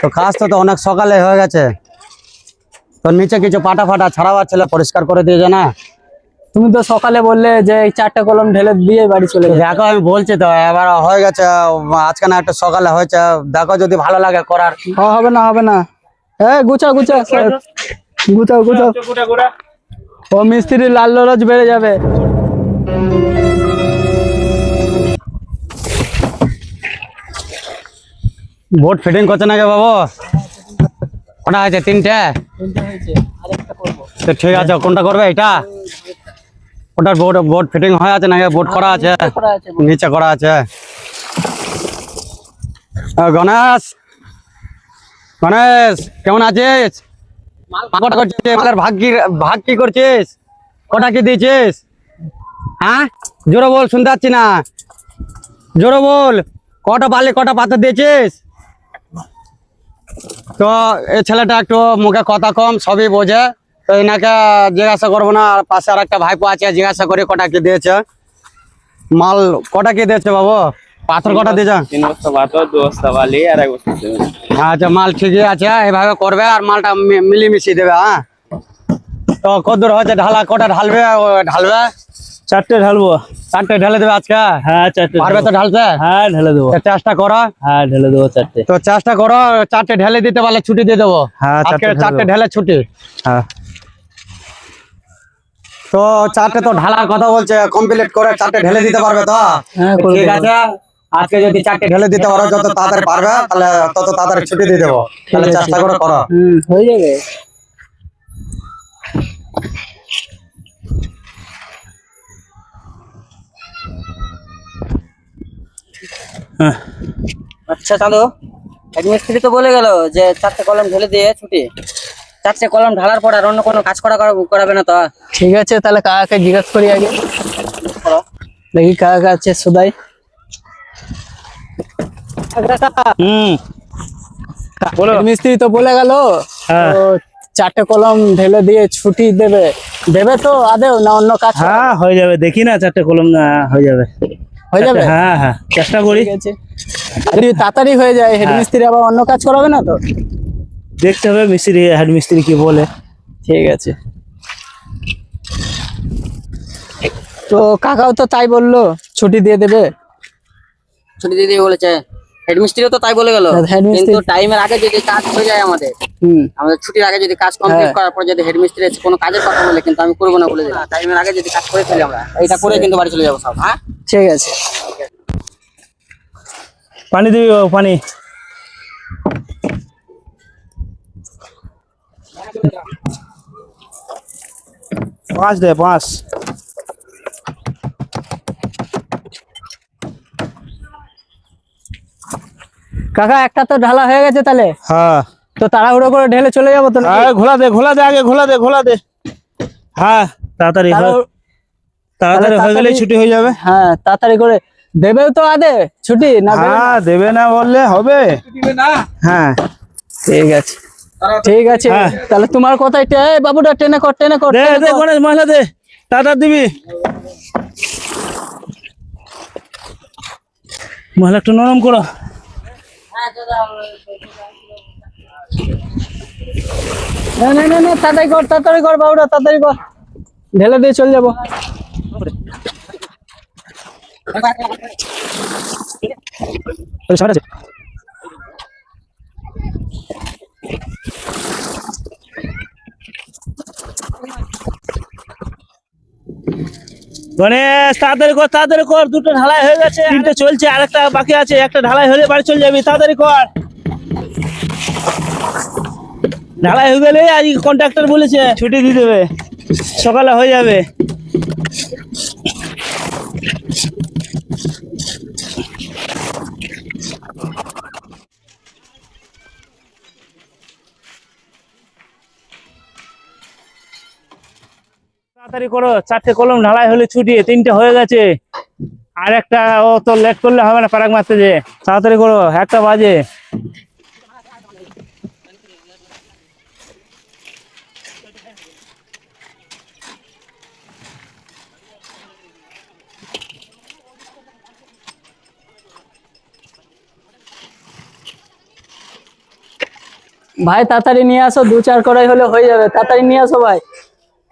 তো কাজ তো তো অনেক সকালে হয়ে গেছে। তো নিচে কিছু পাটা ফাটা ছাড়াবার ছিল পরিষ্কার করে দিয়েছে না। তুমি তো সকালে বললে যে এই চারটে কলম ঢেলে দিয়ে বাড়ি চলে দেখো আমি বলছি তো এবার হয়ে গেছে আজকে না একটা সকালে হয়েছে। দেখো যদি ভালো লাগে করার। হবে না হবে না। হ্যাঁ গুছা গুছা গুছাও গুছাও। ও মিস্ত্রি লাল লরজ বেড়ে যাবে। বোর্ড ফিটিং করছে নাকি বাবু? কোনটা আছে তিনটে? তো ঠিক আছে কোনটা করবে এটা? ওটার বোর্ড বোর্ড ফিটিং হয়ে আছে নাকি? বোর্ড করা আছে? নিচে করা আছে গণেশ? গণেশ কেমন আছিস? করছিস? ভাগ কি ভাগ কি করছিস? কটা কি দিয়েছিস? হ্যাঁ? জোরে বল শুনতে পাচ্ছি না। জোরে বল কটা বালি কটা পাথর দিয়েছিস? তো এই ছেলেটা একটু মুখে কথা কম সবই বোঝে। তো এনাকে জিজ্ঞাসা করব না আর পাশে আর একটা ভাইপো আছে জিজ্ঞাসা করি কটা কি দিয়েছে। মাল কটা কি দিয়েছে বাবু? পাথর কটা দিয়েছে? তিন বস্তা পাথর দু বস্তা বালি আর এক বস্তা আচ্ছা মাল ঠিকই আছে এভাবে করবে আর মালটা মি- মিলিমিশিয়ে দেবে হ্যাঁ? তো কদ্দূর হচ্ছে ঢালা কটা ঢালবে ঢালবে? চারটে ঢালবো। চারটে ঢেলে দেবে আজকে? হ্যাঁ চারটে পারবে তো ঢালতে? হ্যাঁ ঢেলে দেবো। চেষ্টা করো। হ্যাঁ ঢেলে দেবো চারটে। তো চেষ্টা করো চারটে ঢেলে দিতে পারলে ছুটি দিয়ে দেবো। হ্যাঁ, আজকে চারটে ঢেলে ছুটি। হ্যাঁ। তো চারটে তো ঢালার কথা বলছে কমপ্লিট করে চারটে ঢেলে দিতে পারবে তো? হ্যাঁ, ঠিক আছে আজকে যদি চারটে ঢেলে দিতে পারো যত তাড়াতাড়ি পারবে তাহলে তত তাড়াতাড়ি ছুটি দিয়ে দেবো। তাহলে চেষ্টা করে করো। হয়ে যাবে। আচ্ছা চালু। হেডমিস্ত্রি তো বলে গেল যে চারটে কলম ঢেলে দিয়ে ছুটি। চারটে কলম ঢালার পর আর অন্য কোনো কাজ করা করা- করাবে না তো ঠিক আছে তাহলে কাকাকে জিজ্ঞাসা করি আগে। দেখি কাকা আছে সুদাই। হুম। মিস্ত্রি তো বলে গেল। হ্যাঁ। তো চারটে কলম ঢেলে দিয়ে ছুটি দেবে। দেবে তো আদেও না অন্য কাজ হ্যাঁ হয়ে যাবে। দেখি না চারটে কলম না হয়ে যাবে। হয়ে যাবে? হ্যাঁ হ্যাঁ চেষ্টা করি। যদি তাড়াতাড়ি হয়ে যায় হেডমিস্ত্রি আবার অন্য কাজ করাবে না তো? দেখতে হবে মিস্ত্রি হেড মিস্ত্রি কি বলে। ঠিক আছে। তো কাকাও তো তাই বলল ছুটি দিয়ে দেবে? ছুটি দিয়ে দিয়ে বলেছে। হেডমিস্ত্রিও তো তাই বলে গেল। হ্যাঁ, কিন্তু টাইমের আগে যদি কাজ হয়ে যায় আমাদের হুম। আমাদের ছুটির আগে যদি কাজ কমপ্লিট হ্যাঁ। করার পর যদি হেডমিস্ত্রি এসে কোনো কাজের কথা বলে কিন্তু আমি করব না বলে দিলাম। টাইমের আগে যদি কাজ করে ফেলি আমরা এইটা করে কিন্তু বাড়ি চলে যাব সব হ্যাঁ? ঠিক আছে। পানি দিবি পানি। পাঁচ দে পাঁচ। কাকা একটা তো ঢালা হয়ে গেছে তাহলে। হ্যাঁ। তো তাড়াহুড়ো করে ঢেলে চলে যাব তো হ্যাঁ ঘোলা দে ঘোলা দে আগে ঘোলা দে ঘোলা দে। হ্যাঁ তাড়াতাড়ি তাড়াতাড়ি হয়ে তাড়াতাড়ি- ছুটি হয়ে যাবে। হ্যাঁ তাড়াতাড়ি করে দেবেও তো আদে ছুটি না? হ্যাঁ দেবে না বললে হবে। হ্যাঁ। ঠিক আছে। ঠিক আছে হ্যাঁ। তাহলে তোমার কথাই বাবুটা টেনে কর টেনে কর দে। গণেশ মহিলা দে তাড়াতাড়ি দিবি। মহিলা একটু নরম করো। না না না না, তাড়াতাড়ি কর তাড়াতাড়ি কর, বাবুরা, তাড়াতাড়ি কর। ঢেলে দিয়ে চলে যাব। গণেশ, তাড়াতাড়ি কর তাড়াতাড়ি কর, দুটো ঢালাই হয়ে গেছে, তিনটে চলছে, আরেকটা বাকি আছে, একটা ঢালাই হলে বাড়ি চলে যাবি, তাড়াতাড়ি কর। ঢালাই হয়ে গেলে আজ কন্ট্রাক্টর বলেছে, ছুটি দিয়ে দেবে, সকালে হয়ে যাবে। তাড়াতাড়ি করো, চারটে কলম ঢালাই হলে ছুটি, তিনটে হয়ে গেছে। আর একটা, ও তো লেট করলে হবে না পারাক মারতে যে। তাড়াতাড়ি করো, একটা বাজে। ভাই, তাড়াতাড়ি নিয়ে আসো দু চার কড়াই হলে হয়ে যাবে। তাড়াতাড়ি নিয়ে আসো ভাই।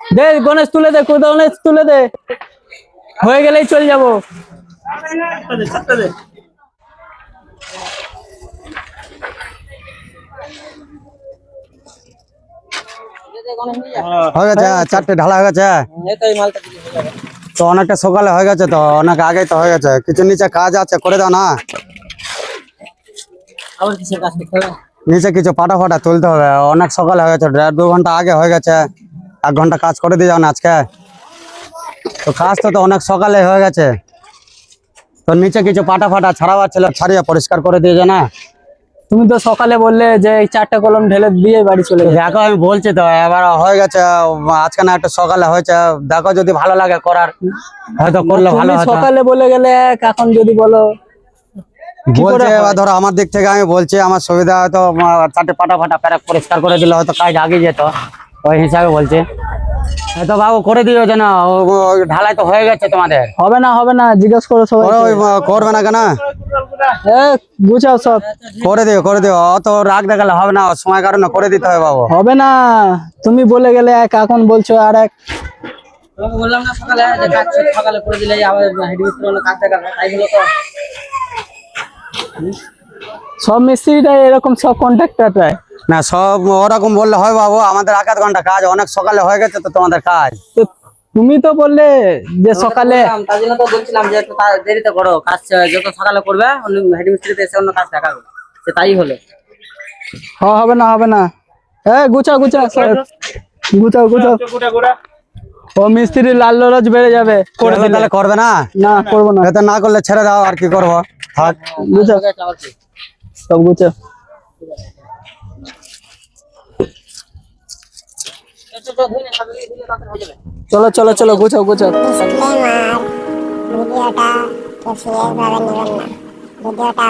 দে গণেশ তুলে দে গণেশ তুলে দে। হয়ে গেলেই চলে যাব। হয়ে গেছে চারটে ঢালা হয়ে গেছে। তো অনেকটা সকালে হয়ে গেছে তো অনেক আগেই তো হয়ে গেছে। কিছু নিচে কাজ আছে করে দাও না। নিচে কিছু পাটা ফাটা তুলতে হবে। অনেক সকালে হয়ে গেছে দেড় দু ঘণ্টা আগে হয়ে গেছে। এক ঘণ্টা কাজ করে দিয়ে যাও না আজকে। তো কাজ তো অনেক সকালে হয়ে গেছে। তো নিচে কিছু পাটা ফাটা ছাড়াবার ছিল ছাড়িয়ে পরিষ্কার করে দিয়ে যা না। তুমি তো সকালে বললে যে এই চারটে কলম ঢেলে দিয়ে বাড়ি চলে যাবে। দেখো আমি বলছি তো এবার হয়ে গেছে আজকে না একটু সকালে হয়েছে। দেখো যদি ভালো লাগে করার হয়তো করলে ভালো সকালে বলে গেলে এখন যদি বলো বলছে এবার ধরো আমার দিক থেকে আমি বলছি আমার সুবিধা হয়তো চারটে পাটা ফাটা প্যারাক পরিষ্কার করে দিলে হয়তো কাজ আগে যেত। ওই হিসাবে বলছে। তো বাবু করে দিও যেন ও- ঢালাই তো হয়ে গেছে তোমাদের। হবে না হবে না জিজ্ঞেস করো সবাই করবে না কেন? গুছাও সব। করে দিও করে দিও অত রাগ দেখালে হবে না সময় কারণে করে দিতে হবে বাবু। হবে না তুমি বলে গেলে এক এখন বলছো আর এক। তোমাকে বললাম না সকালে যে কাজ সকালে করে দিলে আবার হেডমিস্ত্রি অন্য কাজ দেখাবে তাই হলো তো। সব মিস্ত্রিটাই এরকম সব কন্ট্রাক্টরটাই না সব ওরকম বললে হয় বাবু আমাদের আধ ঘণ্টা কাজ অনেক সকালে হয়ে গেছে তো তোমাদের কাজ। তো তুমি তো বললে যে সকালে বললাম, তার জন্য তো বলছিলাম যে একটু দেরিতে করো কাজ যত সকালে করবে এসে অন্য কাজ দেখাবে। সে তাই হলো। হবে না হবে না। এ গুছাও গুছাও। গুছাও ও মিস্ত্রি লাল লরজ বেড়ে যাবে। করে তাহলে করবে না? না করব না। এতে না করলে ছেড়ে দাও আর কি করব? থাক। গুছাও কি? সব গুছাও চল, চল, চল, গোছাও গোছাও। ভিডিওটা কেউ সিরিয়াসভাবে নেবেন না। ভিডিওটা